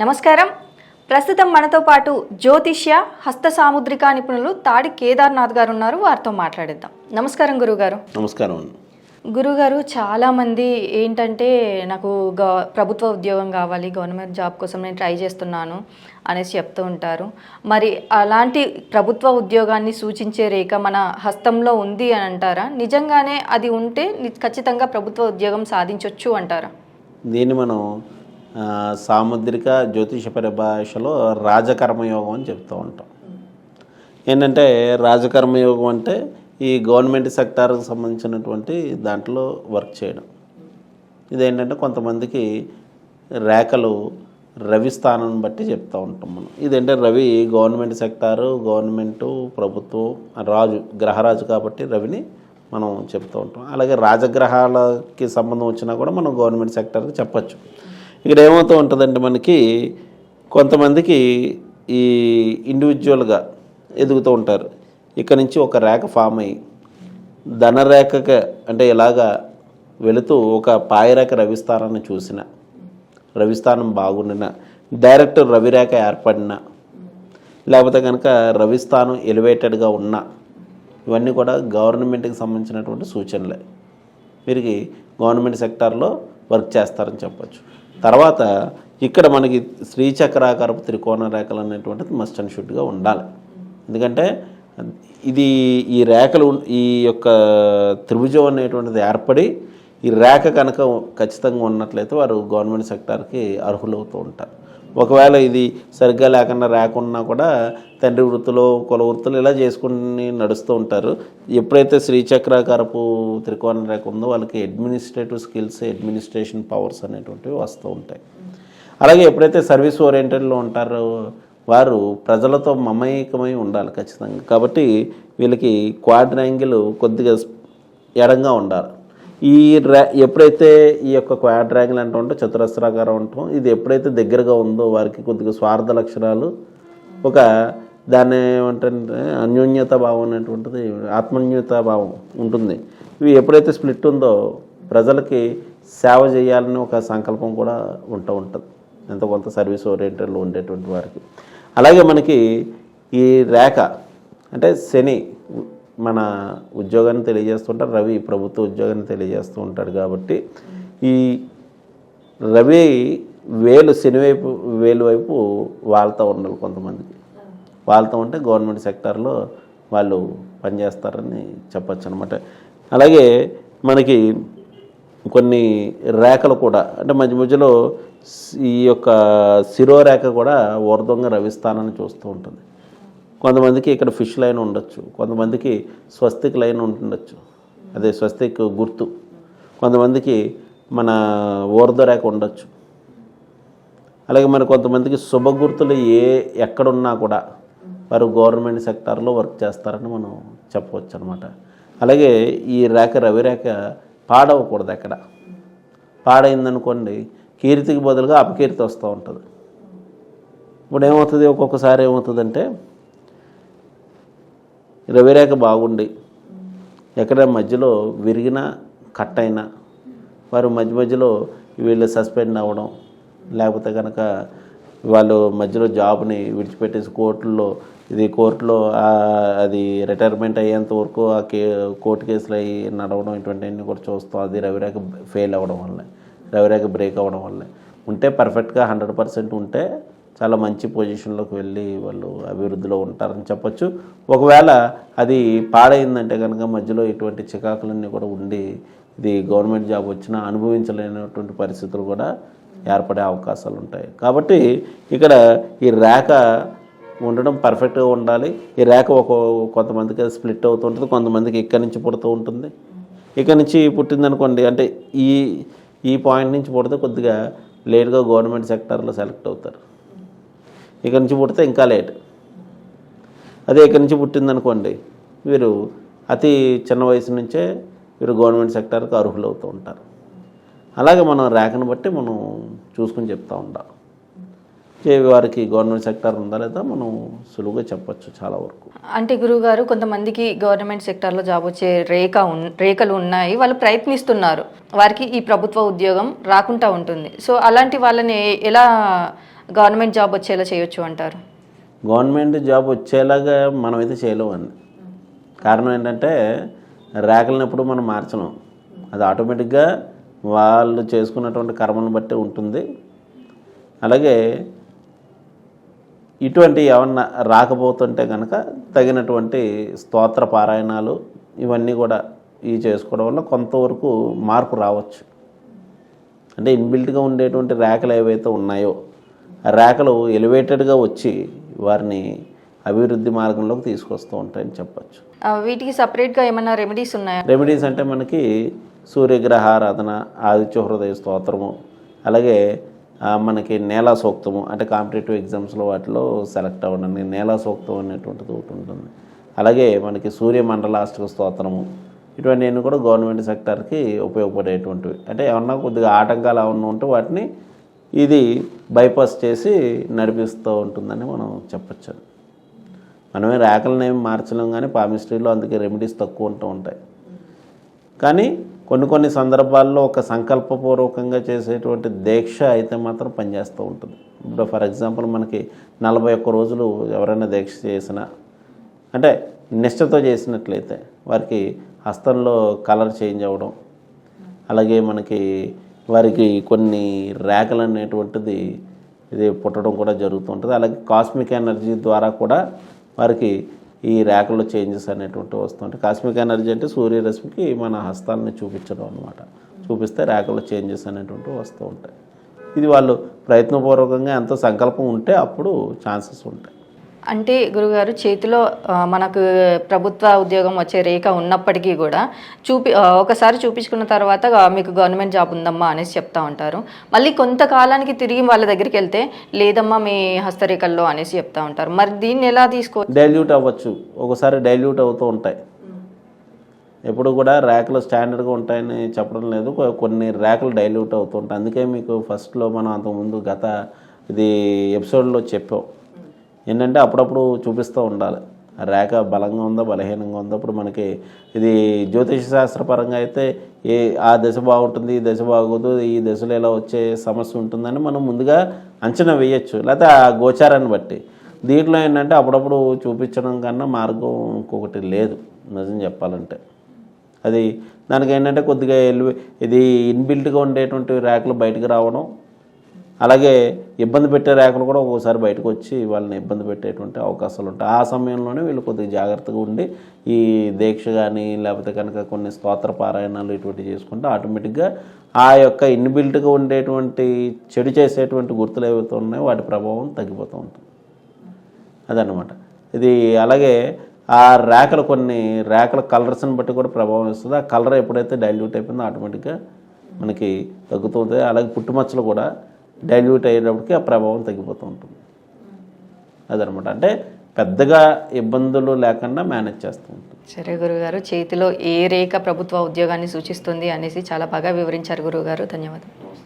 నమస్కారం. ప్రస్తుతం మనతో పాటు జ్యోతిష్య హస్త సాముద్రికా నిపుణులు తాడి కేదార్నాథ్ గారు ఉన్నారు. వారితో మాట్లాడిద్దాం. నమస్కారం గురుగారు. నమస్కారం గురుగారు చాలామంది ఏంటంటే నాకు గవ ప్రభుత్వ ఉద్యోగం కావాలి గవర్నమెంట్ జాబ్ కోసం నేను ట్రై చేస్తున్నాను అనేసి చెప్తూ ఉంటారు. మరి అలాంటి ప్రభుత్వ ఉద్యోగాన్ని సూచించే రేఖ మన హస్తంలో ఉంది అని అంటారా? నిజంగానే అది ఉంటే ఖచ్చితంగా ప్రభుత్వ ఉద్యోగం సాధించవచ్చు అంటారా? దీన్ని మనం సాముద్రిక జ్యోతిష పరిభాషలో రాజకర్మయోగం అని చెప్తూ ఉంటాం. ఏంటంటే రాజకర్మయోగం అంటే ఈ గవర్నమెంట్ సెక్టార్కి సంబంధించినటువంటి దాంట్లో వర్క్ చేయడం. ఇదేంటంటే కొంతమందికి రేఖలు రవి స్థానం బట్టి చెప్తూ ఉంటాం మనం. ఇదేంటే రవి గవర్నమెంట్ సెక్టారు గవర్నమెంటు ప్రభుత్వం రాజు గ్రహరాజు కాబట్టి రవిని మనం చెప్తూ ఉంటాం. అలాగే రాజగ్రహాలకి సంబంధం వచ్చినా కూడా మనం గవర్నమెంట్ సెక్టార్కి చెప్పచ్చు. ఇక్కడ ఏమవుతూ ఉంటుందంటే మనకి కొంతమందికి ఈ ఇండివిజువల్గా ఎదుగుతూ ఉంటారు. ఇక్కడ నుంచి ఒక రేఖ ఫామ్ అయ్యి ధనరేఖగా అంటే ఇలాగా వెళుతూ ఒక పాయరేఖ రవిస్థానాన్ని చూసిన రవిస్థానం బాగుండిన డైరెక్ట్ రవిరేఖ ఏర్పడిన లేకపోతే కనుక రవిస్థానం ఎలివేటెడ్గా ఉన్న ఇవన్నీ కూడా గవర్నమెంట్కి సంబంధించినటువంటి సూచనలే. వీరికి గవర్నమెంట్ సెక్టార్లో వర్క్ చేస్తారని చెప్పచ్చు. తర్వాత ఇక్కడ మనకి శ్రీచక్రాకరపు త్రికోణ రేఖలు అనేటువంటిది మస్ట్ అండ్ షుడ్గా ఉండాలి. ఎందుకంటే ఇది ఈ రేఖలు ఈ యొక్క త్రిభుజం అనేటువంటిది ఏర్పడి ఈ రేఖ కనుక ఖచ్చితంగా ఉన్నట్లయితే వారు గవర్నమెంట్ సెక్టార్కి అర్హులవుతూ ఉంటారు. ఒకవేళ ఇది సరిగ్గా లేకుండా రాకున్నా కూడా తండ్రి వృత్తిలో కుల వృత్తులు ఇలా చేసుకుని నడుస్తూ ఉంటారు. ఎప్పుడైతే శ్రీచక్రాకారపు త్రికోణ రేఖ ఉందో వాళ్ళకి అడ్మినిస్ట్రేటివ్ స్కిల్స్ అడ్మినిస్ట్రేషన్ పవర్స్ అనేటువంటివి వస్తూ ఉంటాయి. అలాగే ఎప్పుడైతే సర్వీస్ ఓరియంటెడ్లో ఉంటారో వారు ప్రజలతో మమేకమై ఉండాలి ఖచ్చితంగా. కాబట్టి వీళ్ళకి క్వాడ్రాంగిల్ కొద్దిగా ఎడంగా ఉండాలి. ఈ ఎప్పుడైతే ఈ యొక్క క్వాడ్రాంగిల్ అంటూ ఉంటే చతురస్రాకారం అంటాం ఇది ఎప్పుడైతే దగ్గరగా ఉందో వారికి కొద్దిగా స్వార్థ లక్షణాలు ఒక దాన్ని ఏమంటే అన్యోన్యత భావం అనేటువంటిది ఆత్మన్యూత భావం ఉంటుంది. ఇవి ఎప్పుడైతే స్ప్లిట్ ఉందో ప్రజలకి సేవ చేయాలని ఒక సంకల్పం కూడా ఉంటూ ఉంటుంది. ఎంత కొంత సర్వీస్ ఓరియంటెడ్లో ఉండేటువంటి వారికి. అలాగే మనకి ఈ రేఖ అంటే శని మన ఉద్యోగాన్ని తెలియజేస్తుంటారు. రవి ప్రభుత్వ ఉద్యోగాన్ని తెలియజేస్తూ ఉంటాడు కాబట్టి ఈ రవి వేలు శనివైపు వేలు వైపు వాళ్తూ ఉండాలి కొంతమందికి. వాళ్తూ ఉంటే గవర్నమెంట్ సెక్టార్లో వాళ్ళు పనిచేస్తారని చెప్పచ్చు అనమాట అలాగే మనకి కొన్ని రేఖలు కూడా అంటే మధ్య మధ్యలో ఈ యొక్క శిరోరేఖ కూడా ఊర్ధ్వంగా రవిస్థానాన్ని చూస్తూ ఉంటుంది. కొంతమందికి ఇక్కడ ఫిష్ లైన్ ఉండొచ్చు కొంతమందికి స్వస్తిక్ లైన్ ఉండొచ్చు. అదే స్వస్తిక్ గుర్తు. కొంతమందికి మన ఊర్ధ్వరేఖ ఉండొచ్చు. అలాగే మరి కొంతమందికి శుభ గుర్తులు ఏ ఎక్కడున్నా కూడా వారు గవర్నమెంట్ సెక్టార్లో వర్క్ చేస్తారని మనం చెప్పవచ్చు అనమాట అలాగే ఈ రేఖ రవిరేఖ పాడవకూడదు ఎక్కడ. పాడైందనుకోండి కీర్తికి బదులుగా అపకీర్తి వస్తూ ఉంటుంది. ఇప్పుడు ఏమవుతుంది ఒక్కొక్కసారి ఏమవుతుందంటే రవిరేఖ బాగుండి. ఎక్కడ మధ్యలో విరిగిన కట్ అయినా వారు మధ్య మధ్యలో వీళ్ళు సస్పెండ్ అవ్వడం లేకపోతే కనుక వాళ్ళు మధ్యలో జాబ్ని విడిచిపెట్టేసి కోర్టుల్లో ఇది కోర్టులో అది రిటైర్మెంట్ అయ్యేంత వరకు ఆ కే కోర్టు కేసులు అయ్యి నడవడం ఇటువంటివన్నీ కూడా చూస్తాం. అది రవిరేఖ ఫెయిల్ అవ్వడం వల్ల రవిరేఖ బ్రేక్ అవ్వడం వల్ల ఉంటే పర్ఫెక్ట్గా హండ్రెడ్ పర్సెంట్ ఉంటే చాలా మంచి పొజిషన్లోకి వెళ్ళి వాళ్ళు అభివృద్ధిలో ఉంటారని చెప్పొచ్చు. ఒకవేళ అది పాడైందంటే కనుక మధ్యలో ఇటువంటి చికాకులన్నీ కూడా ఉండి ఇది గవర్నమెంట్ జాబ్ వచ్చినా అనుభవించలేనటువంటి పరిస్థితులు కూడా ఏర్పడే అవకాశాలు ఉంటాయి. కాబట్టి ఇక్కడ ఈ రేఖ ఉండడం పర్ఫెక్ట్గా ఉండాలి. ఈ రేఖ ఒక కొంతమందికి అది స్ప్లిట్ అవుతూ ఉంటుంది కొంతమందికి ఇక్కడి నుంచి పుడుతూ ఉంటుంది. ఇక్కడ నుంచి పుట్టిందనుకోండి అంటే ఈ ఈ పాయింట్ నుంచి పుడితే కొద్దిగా లేట్గా గవర్నమెంట్ సెక్టార్లో సెలెక్ట్ అవుతారు. ఇక్కడి నుంచి పుడితే ఇంకా లేట్. అదే ఇక్కడి నుంచి పుట్టిందనుకోండి వీరు అతి చిన్న వయసు నుంచే వీరు గవర్నమెంట్ సెక్టార్కి అర్హులు అవుతూ ఉంటారు. అలాగే మనం ర్యాక్ను బట్టి మనం చూసుకుని చెప్తూ ఉంటాం. ఏ వారికి గవర్నమెంట్ సెక్టార్ ఉందా లేదా మనం సులువుగా చెప్పచ్చు చాలా వరకు. అంటే గురువుగారు కొంతమందికి గవర్నమెంట్ సెక్టార్లో జాబ్ వచ్చే రేఖ రేఖలు ఉన్నాయి వాళ్ళు ప్రయత్నిస్తున్నారు. వారికి ఈ ప్రభుత్వ ఉద్యోగం రాకుండా ఉంటుంది. సో అలాంటి వాళ్ళని ఎలా గవర్నమెంట్ జాబ్ వచ్చేలా చేయొచ్చు అంటారు. గవర్నమెంట్ జాబ్ వచ్చేలాగా మనం అయితే చేయలేమండి. కారణం ఏంటంటే ర్యాకులను మనం మార్చలేం. అది ఆటోమేటిక్గా వాళ్ళు చేసుకున్నటువంటి కర్మను బట్టి ఉంటుంది. అలాగే ఇటువంటి ఏమన్నా రాకపోతుంటే కనుక తగినటువంటి స్తోత్ర పారాయణాలు ఇవన్నీ కూడా ఇవి చేసుకోవడం వల్ల కొంతవరకు మార్పు రావచ్చు. అంటే ఇన్బిల్ట్గా ఉండేటువంటి రేఖలు ఏవైతే ఉన్నాయో ర్యాకులు ఎలివేటెడ్గా వచ్చి వారిని అభివృద్ధి మార్గంలోకి తీసుకొస్తూ ఉంటాయని చెప్పచ్చు. వీటికి సపరేట్గా ఏమైనా రెమెడీస్ ఉన్నాయా? రెమెడీస్ అంటే మనకి సూర్యగ్రహారాధన ఆదిత్య హృదయ స్తోత్రము అలాగే మనకి నేలా సూక్తము అంటే కాంపిటేటివ్ ఎగ్జామ్స్లో వాటిలో సెలెక్ట్ అవ్వడానికి నేలా సూక్తం అనేటువంటిది ఒకటి ఉంటుంది. అలాగే మనకి సూర్య మండలాష్టక స్తోత్రము ఇటువంటివన్నీ కూడా గవర్నమెంట్ సెక్టార్కి ఉపయోగపడేటువంటివి. అంటే ఏమన్నా కొద్దిగా ఆటంకాలు ఏమన్నా ఉంటే వాటిని ఇది బైపాస్ చేసి నడిపిస్తూ ఉంటుందని మనం చెప్పచ్చు. మనమే రేఖలను ఏమి మార్చలేం కానీ పామిస్ట్రీలో అందుకే రెమెడీస్ తక్కువ ఉంటూ ఉంటాయి. కానీ కొన్ని కొన్ని సందర్భాల్లో ఒక సంకల్పపూర్వకంగా చేసేటువంటి దీక్ష అయితే మాత్రం పనిచేస్తూ ఉంటుంది. ఇప్పుడు ఫర్ ఎగ్జాంపుల్ మనకి నలభై ఒక్క రోజులు ఎవరైనా దీక్ష చేసిన అంటే నిష్టతో చేసినట్లయితే వారికి హస్తంలో కలర్ చేంజ్ అవ్వడం అలాగే మనకి వారికి కొన్ని రేఖలు అనేటువంటిది ఇది పుట్టడం కూడా జరుగుతుంటుంది అలాగే కాస్మిక్ ఎనర్జీ ద్వారా కూడా వారికి ఈ రేఖలో చేంజెస్ అనేటువంటివి వస్తుంటాయి కాస్మిక్ ఎనర్జీ అంటే సూర్యరశ్మికి మన హస్తాలని చూపించడం అనమాట చూపిస్తే రేఖలో చేంజెస్ అనేటువంటివి వస్తూ ఉంటాయి. ఇది వాళ్ళు ప్రయత్నపూర్వకంగా ఎంతో సంకల్పం ఉంటే అప్పుడు ఛాన్సెస్ ఉంటాయి. అంటే గురుగారు చేతిలో మనకు ప్రభుత్వ ఉద్యోగం వచ్చే రేఖ ఉన్నప్పటికీ కూడా చూపి ఒకసారి చూపించుకున్న తర్వాత మీకు గవర్నమెంట్ జాబ్ ఉందమ్మా అనేసి చెప్తా ఉంటారు. మళ్ళీ కొంతకాలానికి తిరిగి వాళ్ళ దగ్గరికి వెళ్తే లేదమ్మా మీ హస్తరేఖల్లో అనేసి చెప్తా ఉంటారు. మరి దీన్ని ఎలా తీసుకో డైల్యూట్ అవ్వచ్చు. ఒకసారి డైల్యూట్ అవుతూ ఉంటాయి. ఎప్పుడు కూడా ర్యాకులు స్టాండర్డ్గా ఉంటాయని చెప్పడం లేదు. కొన్ని ర్యాకులు డైల్యూట్ అవుతూ ఉంటాయి. అందుకే మీకు ఫస్ట్లో మనం అంతకుముందు గత ఇది ఎపిసోడ్లో చెప్పాం. ఏంటంటే అప్పుడప్పుడు చూపిస్తూ ఉండాలి. ఆ రేఖ బలంగా ఉందా బలహీనంగా ఉందా? అప్పుడు మనకి ఇది జ్యోతిష శాస్త్రపరంగా అయితే ఏ ఆ దశ బాగుంటుంది ఈ దశ బాగోదు ఈ దశలో ఇలా వచ్చే సమస్య ఉంటుందని మనం ముందుగా అంచనా వేయచ్చు. లేకపోతే ఆ గోచారాన్ని బట్టి. దీంట్లో ఏంటంటే అప్పుడప్పుడు చూపించడం కన్నా మార్గం ఇంకొకటి లేదు నిజం చెప్పాలంటే. అది దానికి ఏంటంటే కొద్దిగా ఎలివే ఇది ఇన్బిల్ట్గా ఉండేటువంటి ర్యాకులు బయటకు రావడం అలాగే ఇబ్బంది పెట్టే ర్యాకులు కూడా ఒక్కోసారి బయటకు వచ్చి వాళ్ళని ఇబ్బంది పెట్టేటువంటి అవకాశాలు ఉంటాయి. ఆ సమయంలోనే వీళ్ళు కొద్దిగా జాగ్రత్తగా ఉండి ఈ దీక్ష కానీ లేకపోతే కనుక కొన్ని స్తోత్ర పారాయణాలు ఇటువంటివి చేసుకుంటే ఆటోమేటిక్గా ఆ యొక్క ఇన్బిల్ట్గా ఉండేటువంటి చెడు చేసేటువంటి గుర్తులు ఏవైతే ఉన్నాయో వాటి ప్రభావం తగ్గిపోతూ ఉంటుంది. అదనమాట ఇది అలాగే ఆ రేఖలు కొన్ని రేఖల కలర్స్ని బట్టి కూడా ప్రభావం ఇస్తుంది ఆ కలర్ ఎప్పుడైతే డైల్యూట్ అయిపోయిందో ఆటోమేటిక్గా మనకి తగ్గుతుంది అలాగే పుట్టుమచ్చలు కూడా డైల్యూట్ అయ్యేటప్పటికి ఆ ప్రభావం తగ్గిపోతూ ఉంటుంది. అదనమాట. అంటే పెద్దగా ఇబ్బందులు లేకుండా మేనేజ్ చేస్తూ ఉంటుంది. సరే గురుగారు చేతిలో ఏ రేఖ ప్రభుత్వ ఉద్యోగాన్ని సూచిస్తుంది అనేసి చాలా బాగా వివరించారు గురుగారు. ధన్యవాదాలు.